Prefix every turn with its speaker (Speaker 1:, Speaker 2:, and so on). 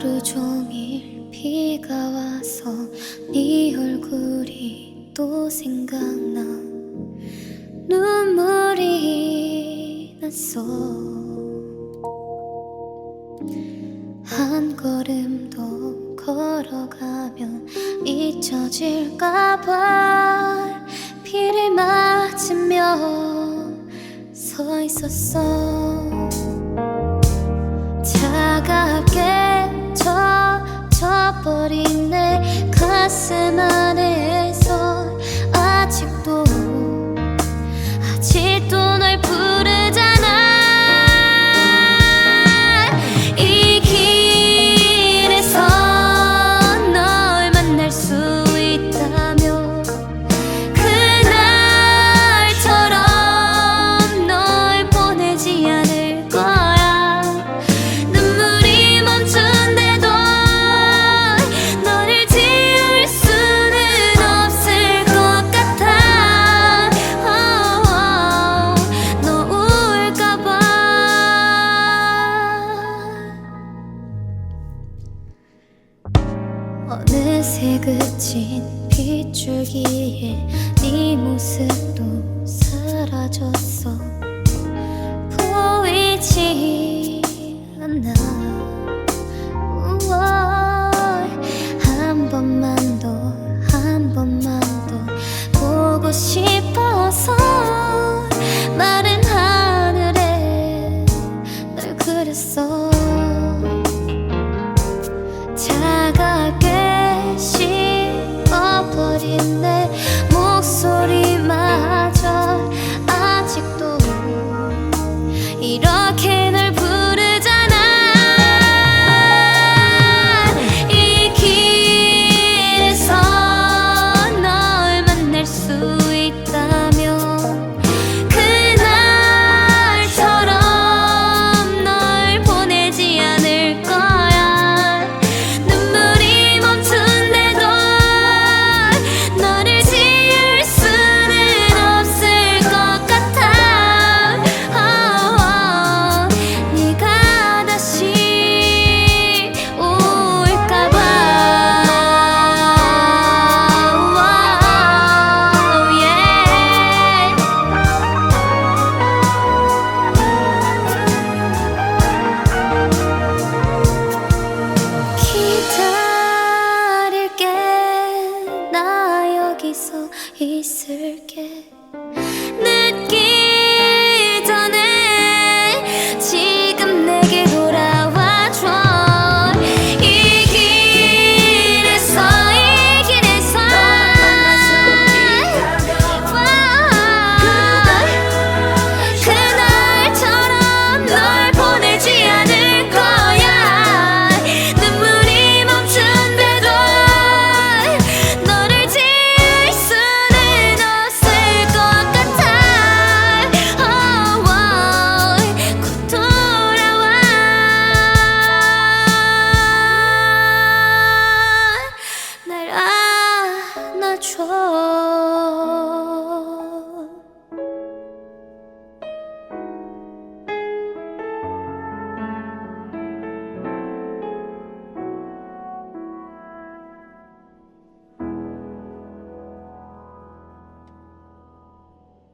Speaker 1: 하루 종일 비가 와서 네 얼굴이 또 생각나. 눈물이 났어. 한 걸음 더 걸어가면 잊혀질까봐 비를 맞으며 서 있었어 내 새 그친 빗줄기에 네 모습도 사라졌어 어린 내 목소리 있을게.